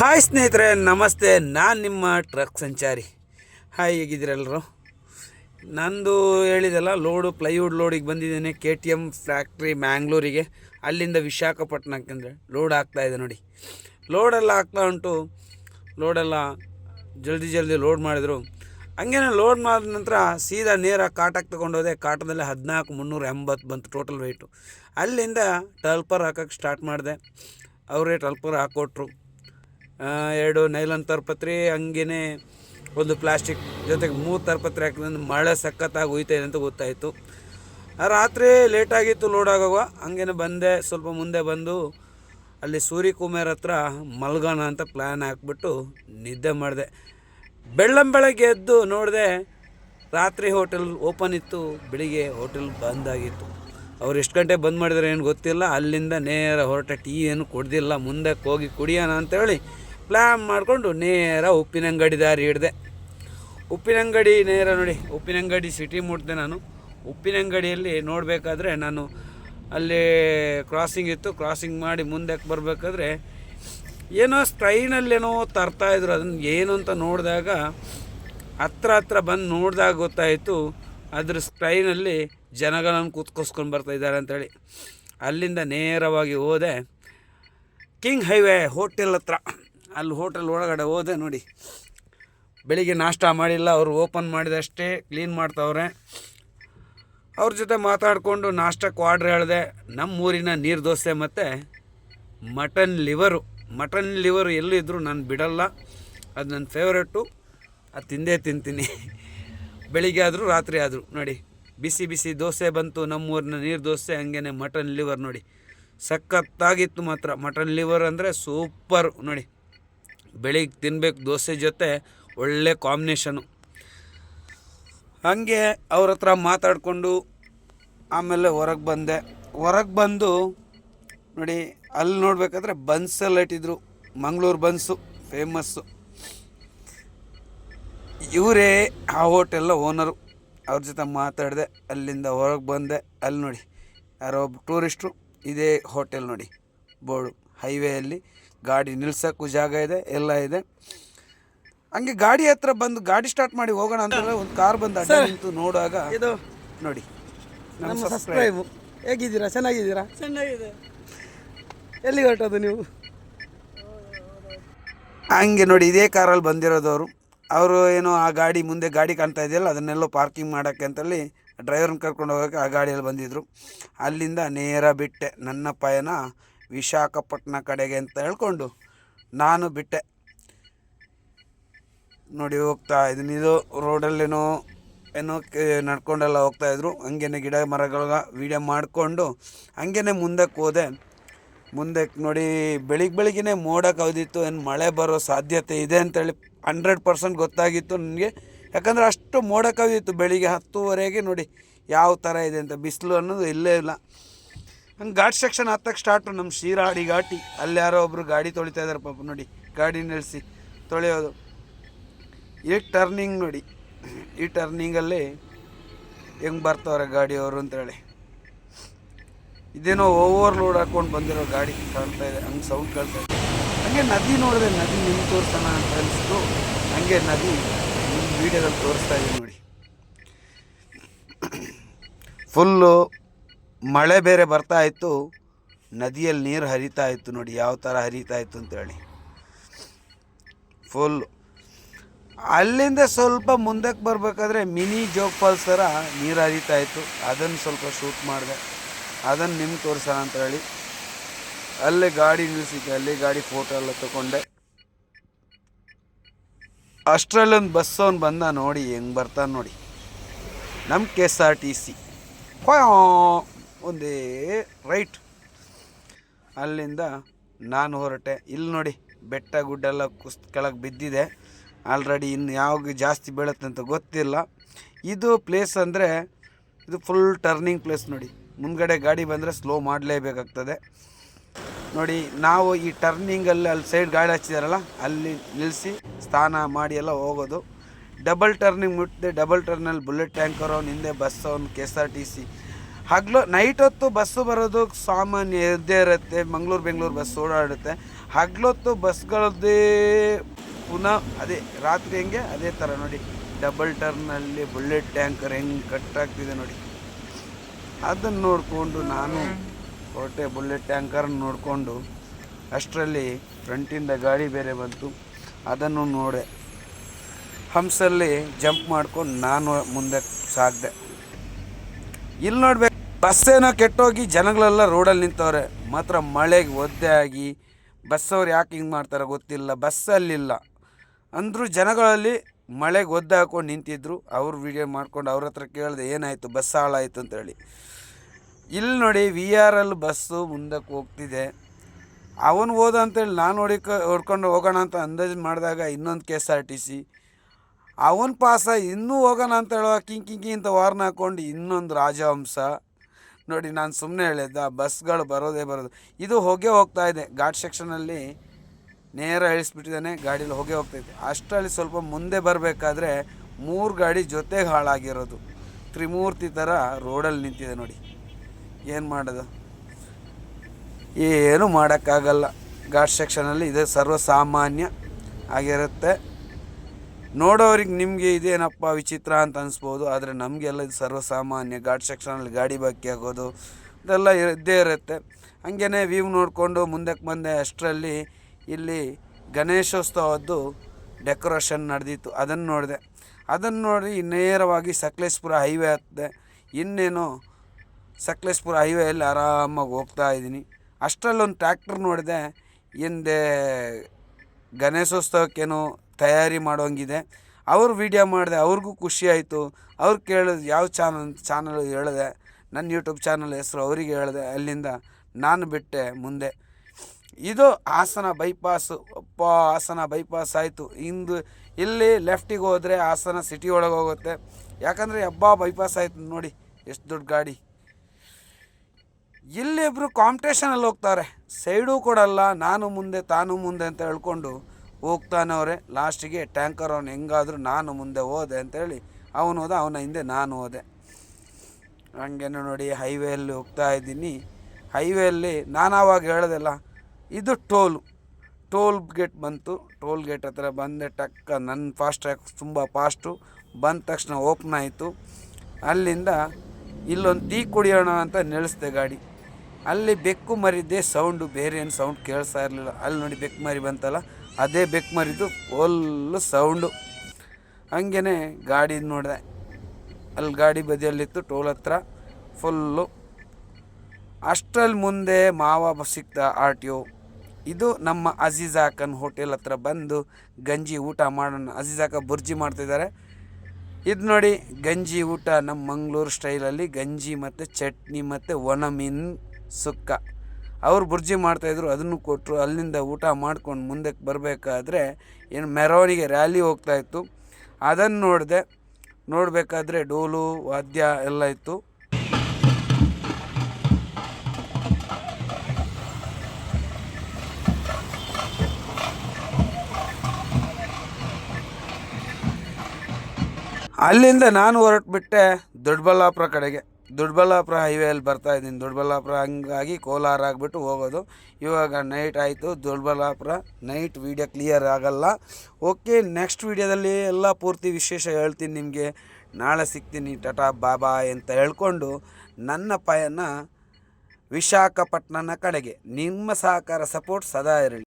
Hi ಸ್ನೇಹಿತರೆ, ನಮಸ್ತೆ. ನಾನು ನಿಮ್ಮ ಟ್ರಕ್ ಸಂಚಾರಿ. ಹಾಯ್ ಹೇಗಿದ್ದೀರೆಲ್ಲರೂ ನಂದು ಹೇಳಿದೆಲ್ಲ ಲೋಡು ಪ್ಲೈವುಡ್ ಲೋಡಿಗೆ ಬಂದಿದ್ದೇನೆ. ಕೆ ಟಿ ಎಂ ಫ್ಯಾಕ್ಟ್ರಿ ಮ್ಯಾಂಗ್ಳೂರಿಗೆ ಅಲ್ಲಿಂದ ವಿಶಾಖಪಟ್ಟಣಕ್ಕೆ ಅಂದರೆ ಲೋಡ್ ಆಗ್ತಾ ಇದೆ ನೋಡಿ. ಲೋಡೆಲ್ಲ ಆಗ್ತಾ ಉಂಟು. ಲೋಡೆಲ್ಲ ಜಲ್ದಿ ಜಲ್ದಿ ಲೋಡ್ ಮಾಡಿದರು. ಹಂಗೇನೆ ಲೋಡ್ ಮಾಡಿದ ನಂತರ ಸೀದಾ ನೇರ ಕಾಟಕ್ಕೆ ತೊಗೊಂಡೋದೆ ಕಾಟದಲ್ಲಿ ಹದಿನಾಲ್ಕು ಮುನ್ನೂರ ಎಂಬತ್ತು ಬಂತು ಟೋಟಲ್ ವೆಯ್ಟು ಅಲ್ಲಿಂದ ಟಲ್ಪರ್ ಹಾಕೋಕ್ಕೆ ಸ್ಟಾರ್ಟ್ ಮಾಡಿದೆ. ಅವರೇ ಟಲ್ಪರ್ ಹಾಕ್ಕೊಟ್ರು ಎರಡು ನೈಲನ್ ತರ್ಪತ್ರಿ ಹಂಗೇ ಒಂದು ಪ್ಲಾಸ್ಟಿಕ್ ಜೊತೆಗೆ ಮೂರು ತರ್ಪತ್ರಿ ಹಾಕಿದ್ರೆ ಮಳೆ ಸಖತ್ತಾಗಿ ಹೋಯ್ತಾ ಇದೆ ಅಂತ ಗೊತ್ತಾಯಿತು. ರಾತ್ರಿ ಲೇಟಾಗಿತ್ತು ಲೋಡ್ ಆಗೋವಾಗ ಹಂಗೇನೆ ಬಂದೆ, ಸ್ವಲ್ಪ ಮುಂದೆ ಬಂದು, ಅಲ್ಲಿ ಸೂರ್ಯಕುಮಾರ್ ಹತ್ರ ಮಲ್ಗೋಣ ಅಂತ ಪ್ಲ್ಯಾನ್ ಹಾಕ್ಬಿಟ್ಟು ನಿದ್ದೆ ಮಾಡಿದೆ. ಬೆಳ್ಳಂ ಬೆಳಗ್ಗೆ ಎದ್ದು ನೋಡಿದೆ, ರಾತ್ರಿ ಹೋಟೆಲ್ ಓಪನ್ ಇತ್ತು, ಬೆಳಿಗ್ಗೆ ಹೋಟೆಲ್ ಬಂದ್ ಆಗಿತ್ತು. ಅವ್ರು ಎಷ್ಟು ಗಂಟೆ ಬಂದ್ ಮಾಡಿದ್ರೆ ಏನು ಗೊತ್ತಿಲ್ಲ, ಅಲ್ಲಿಂದ ನೇರ ಹೊರಟ ಟೀ ಏನು ಕುಡ್ದಿಲ್ಲ ಮುಂದಕ್ಕೆ ಹೋಗಿ ಕುಡಿಯೋಣ ಅಂತೇಳಿ ಪ್ಲ್ಯಾನ್ ಮಾಡಿಕೊಂಡು ನೇರ ಉಪ್ಪಿನಂಗಡಿ ದಾರಿ ಹಿಡ್ದೆ. ಉಪ್ಪಿನಂಗಡಿ ನೇರ ನೋಡಿ, ಉಪ್ಪಿನಂಗಡಿ ಸಿಟಿ ಮುಟ್ಟಿದೆ ನಾನು. ಉಪ್ಪಿನಂಗಡಿಯಲ್ಲಿ ನೋಡಬೇಕಾದ್ರೆ ನಾನು ಅಲ್ಲಿ ಕ್ರಾಸಿಂಗ್ ಇತ್ತು ಕ್ರಾಸಿಂಗ್ ಮಾಡಿ ಮುಂದಕ್ಕೆ ಬರಬೇಕಾದ್ರೆ ಏನೋ ಸ್ಟ್ರೈನಲ್ಲೇನೋ ತರ್ತಾಯಿದ್ರು ಅದನ್ನು ಏನು ಅಂತ ನೋಡಿದಾಗ, ಹತ್ರ ಹತ್ರ ಬಂದು ನೋಡಿದಾಗ ಗೊತ್ತಾಯಿತು, ಅದ್ರ ಸ್ಟ್ರೈನಲ್ಲಿ ಜನಗಳನ್ನು ಕೂತ್ಕೋಸ್ಕೊಂಡು ಬರ್ತಾ ಇದ್ದಾರೆ ಅಂತೇಳಿ. ಅಲ್ಲಿಂದ ನೇರವಾಗಿ ಹೋದೆ. ಕಿಂಗ್ ಹೈವೇ ಹೋಟೆಲ್ ಹತ್ರ. ಅಲ್ಲಿ ಹೋಟೆಲ್ ಒಳಗಡೆ ಹೋದೆ ನೋಡಿ. ಬೆಳಿಗ್ಗೆ ನಾಷ್ಟ ಮಾಡಿಲ್ಲ, ಅವರು ಓಪನ್ ಮಾಡಿದಷ್ಟೇ ಕ್ಲೀನ್ ಮಾಡ್ತಾವ್ರೆ. ಅವ್ರ ಜೊತೆ ಮಾತಾಡಿಕೊಂಡು ನಾಷ್ಟಕ್ಕೆ ಆರ್ಡ್ರ್ ಹೇಳಿದೆ. ನಮ್ಮೂರಿನ ನೀರು ದೋಸೆ ಮತ್ತು ಮಟನ್ ಲಿವರು ಮಟನ್ ಲಿವರು ಎಲ್ಲಿದ್ದರೂ ನಾನು ಬಿಡಲ್ಲ. ಅದು ನನ್ನ ಫೇವ್ರೇಟು ಅದು ತಿಂದೇ ತಿಂತೀನಿ. ಬೆಳಿಗ್ಗೆ ಆದರೂ ರಾತ್ರಿ ಆದರೂ. ನೋಡಿ, ಬಿಸಿ ಬಿಸಿ ದೋಸೆ ಬಂತು ನಮ್ಮೂರಿನ ನೀರು ದೋಸೆ, ಹಂಗೇನೆ ಮಟನ್ ಲಿವರ್ ನೋಡಿ. ಸಖತ್ತಾಗಿತ್ತು ಮಾತ್ರ. ಮಟನ್ ಲಿವರ್ ಅಂದರೆ ಸೂಪರ್ ನೋಡಿ ಬೆಳಿಗ್ಗೆ ತಿನ್ಬೇಕು ದೋಸೆ ಜೊತೆ ಒಳ್ಳೆ ಕಾಂಬಿನೇಷನು ಹಾಗೆ ಅವ್ರ ಹತ್ರ ಮಾತಾಡಿಕೊಂಡು ಆಮೇಲೆ ಹೊರಗೆ ಬಂದೆ. ಹೊರಗೆ ಬಂದು ನೋಡಿ, ಅಲ್ಲಿ ನೋಡ್ಬೇಕಾದ್ರೆ ಬನ್ಸಲ್ಲಿ ಇಟ್ಟಿದ್ರು. ಮಂಗಳೂರು ಬನ್ಸು ಫೇಮಸ್ಸು ಇವರೇ ಆ ಹೋಟೆಲ್ಲ ಓನರು ಅವ್ರ ಜೊತೆ ಮಾತಾಡಿದೆ, ಅಲ್ಲಿಂದ ಹೊರಗೆ ಬಂದೆ. ಅಲ್ಲಿ ನೋಡಿ, ಯಾರೋ ಒಬ್ಬ ಟೂರಿಸ್ಟ್ರು ಇದೇ ಹೋಟೆಲ್ ನೋಡಿ. ಬೋರ್ಡು ಹೈವೇಯಲ್ಲಿ ಗಾಡಿ ನಿಲ್ಸೋಕ್ಕೂ ಜಾಗ ಇದೆ, ಎಲ್ಲ ಇದೆ. ಹಂಗೆ ಗಾಡಿ ಹತ್ರ ಬಂದು ಗಾಡಿ ಸ್ಟಾರ್ಟ್ ಮಾಡಿ ಹೋಗೋಣ ಅಂತ ಒಂದು ಕಾರ್ ಬಂದು ಅಡ್ಡ ನಿಂತು ನೋಡುವಾಗ ಇದು ನೋಡಿ ನಮ್ಮ ಸಬ್ಸ್ಕ್ರೈಬ್ ಹೇಗಿದ್ದೀರಾ? ಚೆನ್ನಾಗಿದ್ದೀರಾ? ಚೆನ್ನಾಗಿದೆ. ಎಲ್ಲಿ ಹೊರಟೋದು ನೀವು? ಹಂಗೆ ನೋಡಿ ಇದೇ ಕಾರಲ್ಲಿ ಬಂದಿರೋದು ಅವರು ಅವರು ಏನೋ ಆ ಗಾಡಿ ಮುಂದೆ ಗಾಡಿ ಕಾಣ್ತಾ ಇದೆಯಲ್ಲ ಅದನ್ನೆಲ್ಲೋ ಪಾರ್ಕಿಂಗ್ ಮಾಡೋಕ್ಕೆ ಅಂತೇಳಿ ಡ್ರೈವರ್ನ ಕರ್ಕೊಂಡು ಹೋಗೋಕ್ಕೆ ಆ ಗಾಡಿಯಲ್ಲಿ ಬಂದಿದ್ದರು ಅಲ್ಲಿಂದ ನೇರ ಬಿಟ್ಟೆ ನನ್ನ ಪಯಣ ವಿಶಾಖಪಟ್ಟಣ ಕಡೆಗೆ ಅಂತ ಹೇಳ್ಕೊಂಡು ನಾನು ಬಿಟ್ಟೆ. ನೋಡಿ ಹೋಗ್ತಾ ಇದೀನಿ ಇದು ರೋಡಲ್ಲೇನೋ ಏನೋ ನಡ್ಕೊಂಡೆಲ್ಲ ಹೋಗ್ತಾಯಿದ್ರು ಹಂಗೇನೆ ಗಿಡ ಮರಗಳ ವೀಡಿಯೋ ಮಾಡಿಕೊಂಡು ಹಂಗೇನೆ ಮುಂದಕ್ಕೆ ಹೋದೆ. ಮುಂದಕ್ಕೆ ನೋಡಿ ಬೆಳಿಗ್ಗೆ ಬೆಳಿಗ್ಗೆ ಮೋಡ ಕವಿದಿತ್ತು. ಏನು ಮಳೆ ಬರೋ ಸಾಧ್ಯತೆ ಇದೆ ಅಂತೇಳಿ ಹಂಡ್ರೆಡ್ ಪರ್ಸೆಂಟ್ ಗೊತ್ತಾಗಿತ್ತು ನನಗೆ. ಯಾಕಂದರೆ ಅಷ್ಟು ಮೋಡ ಕವಿದಿತ್ತು ಬೆಳಿಗ್ಗೆ ಹತ್ತುವರೆಗೆ ನೋಡಿ ಯಾವ ಥರ ಇದೆ ಅಂತ ಬಿಸಿಲು ಅನ್ನೋದು ಇಲ್ಲೇ ಇಲ್ಲ. ಹಂಗೆ ಘಾಟ್ ಸೆಕ್ಷನ್ ಹತ್ತಕ್ಕೆ ಸ್ಟಾರ್ಟು ನಮ್ಮ ಶಿರಾಡಿ ಘಾಟಿ. ಅಲ್ಲಿ ಯಾರೋ ಒಬ್ಬರು ಗಾಡಿ ತೊಳಿತಾ ಇದ್ದಾರೆ ಪಾಪ ನೋಡಿ. ಗಾಡಿ ನಿಲ್ಲಿಸಿ ತೊಳೆಯೋದು. ಈ ಟರ್ನಿಂಗ್ ನೋಡಿ. ಈ ಟರ್ನಿಂಗಲ್ಲಿ ಹೆಂಗೆ ಬರ್ತವ್ರೆ ಗಾಡಿಯವರು ಅಂತೇಳಿ. ಇದೇನೋ ಓವರ್ಲೋಡ್ ಹಾಕೊಂಡು ಬಂದಿರೋ ಗಾಡಿ ಕಾಣ್ತಾ ಇದೆ, ಹಂಗೆ ಸೌಂಡ್ ಕಾಣ್ತಾ ಇದೆ. ಹಂಗೆ ನದಿ ನೋಡಿದೆ ನದಿ ನಿಮ್ಗೆ ತೋರಿಸೋಣ ಅಂತ ಅನಿಸ್ತು ಹಂಗೆ ನದಿ ನಿಮ್ಮ ವೀಡಿಯೋದಲ್ಲಿ ತೋರಿಸ್ತಾ ಇದೆ ನೋಡಿ. ಫುಲ್ಲು ಮಳೆ ಬೇರೆ ಬರ್ತಾ ಇತ್ತು, ನದಿಯಲ್ಲಿ ನೀರು ಹರಿತಾ ಇತ್ತು ನೋಡಿ, ಯಾವ ಥರ ಹರಿತಾ ಇತ್ತು ಅಂತೇಳಿ. ಫುಲ್ಲು ಅಲ್ಲಿಂದ ಸ್ವಲ್ಪ ಮುಂದಕ್ಕೆ ಬರಬೇಕಾದ್ರೆ ಮಿನಿ ಜೋಗ್ ಫಾಲ್ಸ್ ಥರ ನೀರು ಹರಿತಾ ಇತ್ತು. ಅದನ್ನು ಸ್ವಲ್ಪ ಶೂಟ್ ಮಾಡಿದೆ. ಅದನ್ನು ನಿಮ್ಗೆ ತೋರಿಸೋಣ ಅಂತ ಹೇಳಿ. ಅಲ್ಲೇ ಗಾಡಿ ನಿಲ್ಲಿಸಿದ್ದೆ. ಅಲ್ಲಿ ಗಾಡಿ ಫೋಟೋ ಎಲ್ಲ ತಗೊಂಡೆ. ಅಷ್ಟರಲ್ಲೊಂದು ಬಸ್ ಅವ್ನು ಬಂದ ನೋಡಿ, ಹೆಂಗೆ ಬರ್ತಾನೆ ನೋಡಿ. ನಮ್ಮ K S R T C ಒಂದೇ ರೈಟ್. ಅಲ್ಲಿಂದ ನಾನು ಹೊರಟೆ. ಇಲ್ಲಿ ನೋಡಿ, ಬೆಟ್ಟ ಗುಡ್ಡೆಲ್ಲ ಕುಸ್ ಕೆಳಗೆ ಬಿದ್ದಿದೆ. ಆಲ್ರೆಡಿ ಇನ್ನು ಯಾವಾಗ ಜಾಸ್ತಿ ಬೀಳುತ್ತೆ ಅಂತ ಗೊತ್ತಿಲ್ಲ. ಇದು ಪ್ಲೇಸ್ ಅಂದರೆ ಇದು ಫುಲ್ ಟರ್ನಿಂಗ್ ಪ್ಲೇಸ್ ನೋಡಿ. ಮುಂದ್ಗಡೆ ಗಾಡಿ ಬಂದರೆ ಸ್ಲೋ ಮಾಡಲೇಬೇಕಾಗ್ತದೆ. ನೋಡಿ, ನಾವು ಈ ಟರ್ನಿಂಗಲ್ಲಿ ಅಲ್ಲಿ ಸೈಡ್ ಗಾಡಿ ಹಚ್ಚಿದಾರಲ್ಲ, ಅಲ್ಲಿ ನಿಲ್ಲಿಸಿ ಸ್ನಾನ ಮಾಡಿ ಎಲ್ಲ ಹೋಗೋದು. ಡಬಲ್ ಟರ್ನಿಂಗ್ ಮುಟ್ಟಿದೆ ಡಬಲ್ ಟರ್ನಲ್ಲಿ ಬುಲೆಟ್ ಟ್ಯಾಂಕರ್ ಅವ್ನು ಹಿಂದೆ ಬಸ್ ಅವ್ನು K S R T C ಹಗ್ಲು night ಹೊತ್ತು ಬಸ್ಸು ಬರೋದು ಸಾಮಾನ್ಯ ಇದ್ದೇ ಇರುತ್ತೆ. ಮಂಗಳೂರು, ಬೆಂಗಳೂರು ಬಸ್ ಓಡಾಡುತ್ತೆ. ಹಗ್ಲೊತ್ತು ಬಸ್ಗಳದ್ದೇ ಪುನಃ ಅದೇ ರಾತ್ರಿ ಹೆಂಗೆ? ಅದೇ ಥರ ನೋಡಿ. ಡಬಲ್ ಟರ್ನಲ್ಲಿ ಬುಲೆಟ್ ಟ್ಯಾಂಕರ್ ಹೆಂಗೆ ಕಟ್ಟಾಗ್ತಿದೆ ನೋಡಿ. ಅದನ್ನು ನೋಡಿಕೊಂಡು ನಾನು ಹೊರಟೆ ಬುಲೆಟ್ ಟ್ಯಾಂಕರ್ ನೋಡಿಕೊಂಡು ಅಷ್ಟರಲ್ಲಿ ಫ್ರಂಟಿಂದ ಗಾಡಿ ಬೇರೆ ಬಂತು. ಅದನ್ನು ನೋಡೆ. ಹಂಸಲ್ಲಿ ಜಂಪ್ ಮಾಡ್ಕೊಂಡು ನಾನು ಮುಂದೆ ಸಾಗಿದೆ. ಇಲ್ಲಿ ನೋಡ್ಬೇಕು. ಬಸ್ಸೇನೋ ಕೆಟ್ಟೋಗಿ ಜನಗಳೆಲ್ಲ ರೋಡಲ್ಲಿ ನಿಂತವ್ರೆ. ಮಾತ್ರ ಮಳೆಗೆ ಒದ್ದೆ ಆಗಿ ಬಸ್ಸವ್ರು ಯಾಕೆ ಹಿಂಗೆ ಮಾಡ್ತಾರೆ ಗೊತ್ತಿಲ್ಲ. ಬಸ್ಸಲ್ಲಿಲ್ಲ. ಅಂದರೂ ಜನಗಳಲ್ಲಿ ಮಳೆಗೆ ಗೊದ್ದೆ ಹಾಕೊಂಡು ನಿಂತಿದ್ರು. ಅವ್ರು ವಿಡಿಯೋ ಮಾಡ್ಕೊಂಡು ಅವ್ರ ಹತ್ರ ಕೇಳಿದೆ, ಏನಾಯಿತು? ಬಸ್ ಹಾಳಾಯಿತು ಅಂತೇಳಿ ಇಲ್ಲಿ ನೋಡಿ ವಿ ಆರ್ ಎಲ್ ಬಸ್ಸು ಮುಂದಕ್ಕೆ ಹೋಗ್ತಿದೆ. ಅವನು ಹೋದ ಅಂತೇಳಿ ನಾನು ಹೊಡಿಕ, ಹೊಡ್ಕೊಂಡು ಹೋಗೋಣ ಅಂತ ಅಂದಾಜು ಮಾಡಿದಾಗ ಇನ್ನೊಂದು K S R T C ಅವನ ಪಾಸ ಇನ್ನೂ ಹೋಗೋಣ ಅಂತ ಹೇಳುವ ಕಿಂಕಿ ಅಂತ ವಾರ್ನ್ ಹಾಕ್ಕೊಂಡು ಇನ್ನೊಂದು ರಾಜವಂಶ. ನೋಡಿ, ನಾನು ಸುಮ್ಮನೆ ಹೇಳಿದ್ದ, ಬಸ್ಗಳು ಬರೋದೇ ಬರೋದು. ಇದು ಹೋಗೇ ಹೋಗ್ತಾ ಇದೆ. ಘಾಟ್ ಸೆಕ್ಷನಲ್ಲಿ ನೇರ ಇಳಿಸ್ಬಿಟ್ಟಿದ್ದಾನೆ, ಗಾಡೀಲಿ ಹೋಗೇ ಹೋಗ್ತೈತೆ. ಅಷ್ಟರಲ್ಲಿ ಸ್ವಲ್ಪ ಮುಂದೆ ಬರಬೇಕಾದ್ರೆ ಮೂರು ಗಾಡಿ ಜೊತೆಗೆ ಹಾಳಾಗಿರೋದು. ತ್ರಿಮೂರ್ತಿ ಥರ ರೋಡಲ್ಲಿ ನಿಂತಿದೆ ನೋಡಿ. ಏನು ಮಾಡೋದು? ಏನು ಮಾಡೋಕ್ಕಾಗಲ್ಲ. ಘಾಟ್ ಸೆಕ್ಷನಲ್ಲಿ ಇದು, ಸರ್ವಸಾಮಾನ್ಯ ಆಗಿರುತ್ತೆ. ನೋಡೋರಿಗೆ ನಿಮಗೆ ಇದೇನಪ್ಪ ವಿಚಿತ್ರ ಅಂತ ಅನಿಸ್ಬೋದು, ಆದರೆ ನಮಗೆಲ್ಲ ಇದು ಸರ್ವಸಾಮಾನ್ಯ. ಘಾಟ್ ಸೆಕ್ಷನಲ್ಲಿ ಗಾಡಿ ಬಾಕಿ ಆಗೋದು, ಇದೆಲ್ಲ ಇದ್ದೇ ಇರುತ್ತೆ. ಹಾಗೇ ವ್ಯೂ ನೋಡಿಕೊಂಡು ಮುಂದಕ್ಕೆ ಬಂದೆ ಅಷ್ಟರಲ್ಲಿ ಇಲ್ಲಿ ಗಣೇಶೋತ್ಸವದ್ದು ಡೆಕೋರೇಷನ್ ನಡೆದಿತ್ತು. ಅದನ್ನು ನೋಡಿದೆ. ಅದನ್ನು ನೋಡಿ ನೇರವಾಗಿ ಸಕಲೇಶ್ಪುರ ಹೈವೇ ಹತ್ತಿದೆ. ಇನ್ನೇನು ಸಕಲೇಶ್ಪುರ ಹೈವೇಯಲ್ಲಿ ಆರಾಮಾಗಿ ಹೋಗ್ತಾ ಇದ್ದೀನಿ. ಅಷ್ಟರಲ್ಲೊಂದು ಟ್ರ್ಯಾಕ್ಟರ್ ನೋಡಿದೆ. ಹಿಂದೆ ಗಣೇಶೋತ್ಸವಕ್ಕೇನೋ ತಯಾರಿ ಮಾಡೋಂಗಿದೆ. ಅವರು ವೀಡಿಯೋ ಮಾಡಿದೆ. ಅವ್ರಿಗೂ ಖುಷಿ ಆಯಿತು. ಅವ್ರು ಕೇಳಿದ್ರು, ಯಾವ ಚಾನಲ್ ಚಾನಲ್? ಹೇಳಿದೆ. ನನ್ನ ಯೂಟ್ಯೂಬ್ ಚಾನಲ್ ಹೆಸರು ಅವರಿಗೆ ಹೇಳಿದೆ. ಅಲ್ಲಿಂದ ನಾನು ಬಿಟ್ಟೆ ಮುಂದೆ. ಇದು ಹಾಸನ ಬೈಪಾಸು ಅಪ್ಪ, ಹಾಸನ ಬೈಪಾಸ್ ಆಯಿತು. ಇಂದು ಇಲ್ಲಿ ಲೆಫ್ಟಿಗೆ ಹೋದರೆ ಹಾಸನ ಸಿಟಿ ಒಳಗೆ ಹೋಗುತ್ತೆ. ಯಾಕಂದರೆ ಹಬ್ಬ ಬೈಪಾಸ್ ಆಯಿತು ನೋಡಿ, ಎಷ್ಟು ದೊಡ್ಡ ಗಾಡಿ. ಇಲ್ಲಿಬ್ರು ಕಾಂಪಿಟೇಷನಲ್ಲಿ ಹೋಗ್ತಾರೆ. ಸೈಡೂ ಕೊಡಲ್ಲ, ನಾನು ಮುಂದೆ, ತಾನು ಮುಂದೆ ಅಂತ ಹೇಳ್ಕೊಂಡು ಹೋಗ್ತಾನೆ ಅವರೇ. ಲಾಸ್ಟಿಗೆ ಟ್ಯಾಂಕರ್ ಅವನು ಹೆಂಗಾದರೂ ನಾನು ಮುಂದೆ ಹೋದೆ ಅಂತೇಳಿ ಅವನು ಹೋದ, ಅವನ ಹಿಂದೆ ನಾನು ಹೋದೆ. ಹಂಗೇನು ನೋಡಿ ಹೈವೇಯಲ್ಲಿ ಹೋಗ್ತಾ ಇದ್ದೀನಿ. ಹೈವೇಯಲ್ಲಿ ನಾನು ಆವಾಗ ಹೇಳ್ದಲ್ಲ ಇದು ಟೋಲು, ಟೋಲ್ ಗೇಟ್ ಬಂತು. ಟೋಲ್ ಗೇಟ್ ಹತ್ರ ಬಂದೆ, ಟಕ್ಕ ನನ್ನ ಫಾಸ್ಟ್ ಟ್ರ್ಯಾಕ್ ತುಂಬ ಫಾಸ್ಟು ಬಂದ ತಕ್ಷಣ ಓಪನ್ ಆಯಿತು. ಅಲ್ಲಿಂದ ಇಲ್ಲೊಂದು ಟೀ ಕುಡಿಯೋಣ ಅಂತ ನಿಲ್ಲಿಸ್ದೆ ಗಾಡಿ. ಅಲ್ಲಿ ಬೆಕ್ಕು ಮರಿದ್ದೆ ಸೌಂಡು ಬೇರೆ ಏನು ಸೌಂಡ್ ಕೇಳಿಸ್ತಾ ಇರಲಿಲ್ಲ. ಅಲ್ಲಿ ನೋಡಿ ಬೆಕ್ಕು ಮರಿ ಬಂತಲ್ಲ, ಅದೇ ಬೆಕ್ಕು ಮರಿದು ಫುಲ್ಲು ಸೌಂಡು ಹಂಗೇ ಗಾಡಿ ನೋಡಿದೆ. ಅಲ್ಲಿ ಗಾಡಿ ಬದಿಯಲ್ಲಿತ್ತು, ಟೋಲ್ ಹತ್ರ ಫುಲ್ಲು ಅಷ್ಟರಲ್ಲಿ ಮುಂದೆ ಮಾವ ಸಿಕ್ತ ಆರ್ ಟಿ ಒ. ಇದು ನಮ್ಮ ಅಜೀಜಾಕನ್ ಹೋಟೆಲ್ ಹತ್ರ ಬಂದು ಗಂಜಿ ಊಟ ಮಾಡೋಣ. ಅಜೀಜಾಕ ಬುರ್ಜಿ ಮಾಡ್ತಿದ್ದಾರೆ. ಇದು ನೋಡಿ ಗಂಜಿ ಊಟ ನಮ್ಮ ಮಂಗಳೂರು ಸ್ಟೈಲಲ್ಲಿ ಗಂಜಿ ಮತ್ತು ಚಟ್ನಿ ಮತ್ತು ಒಣ ಮೀನು ಸುಕ್ಕ. ಅವ್ರು ಬುರ್ಜಿ ಮಾಡ್ತಾಯಿದ್ರು ಅದನ್ನು ಕೊಟ್ಟರು ಅಲ್ಲಿಂದ ಊಟ ಮಾಡ್ಕೊಂಡು ಮುಂದಕ್ಕೆ ಬರಬೇಕಾದ್ರೆ ಏನು ಮೆರವಣಿಗೆ ರ್ಯಾಲಿ ಹೋಗ್ತಾಯಿತ್ತು ಅದನ್ನು ನೋಡಿದೆ, ನೋಡಬೇಕಾದ್ರೆ ಡೋಲು, ವಾದ್ಯ ಎಲ್ಲ ಇತ್ತು. ಅಲ್ಲಿಂದ ನಾನು ಹೊರಟ್ಬಿಟ್ಟೆ ದೊಡ್ಡಬಳ್ಳಾಪುರ ಕಡೆಗೆ. ದೊಡ್ಡಬಳ್ಳಾಪುರ ಹೈವೇಯಲ್ಲಿ ಬರ್ತಾ ಇದ್ದೀನಿ. ದೊಡ್ಡಬಳ್ಳಾಪುರ ಹಂಗಾಗಿ ಕೋಲಾರ ಆಗಿಬಿಟ್ಟು ಹೋಗೋದು. ಇವಾಗ ನೈಟ್ ಆಯಿತು. ದೊಡ್ಡಬಳ್ಳಾಪುರ ನೈಟ್ ವೀಡಿಯೋ ಕ್ಲಿಯರ್ ಆಗಲ್ಲ. ಓಕೆ ನೆಕ್ಸ್ಟ್ ವೀಡಿಯೋದಲ್ಲಿ ಎಲ್ಲ ಪೂರ್ತಿ ವಿಶೇಷ ಹೇಳ್ತೀನಿ ನಿಮಗೆ. ನಾಳೆ ಸಿಗ್ತೀನಿ, ಟಟಾ ಬಾಬಾ ಅಂತ ಹೇಳ್ಕೊಂಡು ನನ್ನ ಪಯನ ವಿಶಾಖಪಟ್ಟಣನ ಕಡೆಗೆ. ನಿಮ್ಮ ಸಹಕಾರ ಸಪೋರ್ಟ್ ಸದಾ ಇರಲಿ.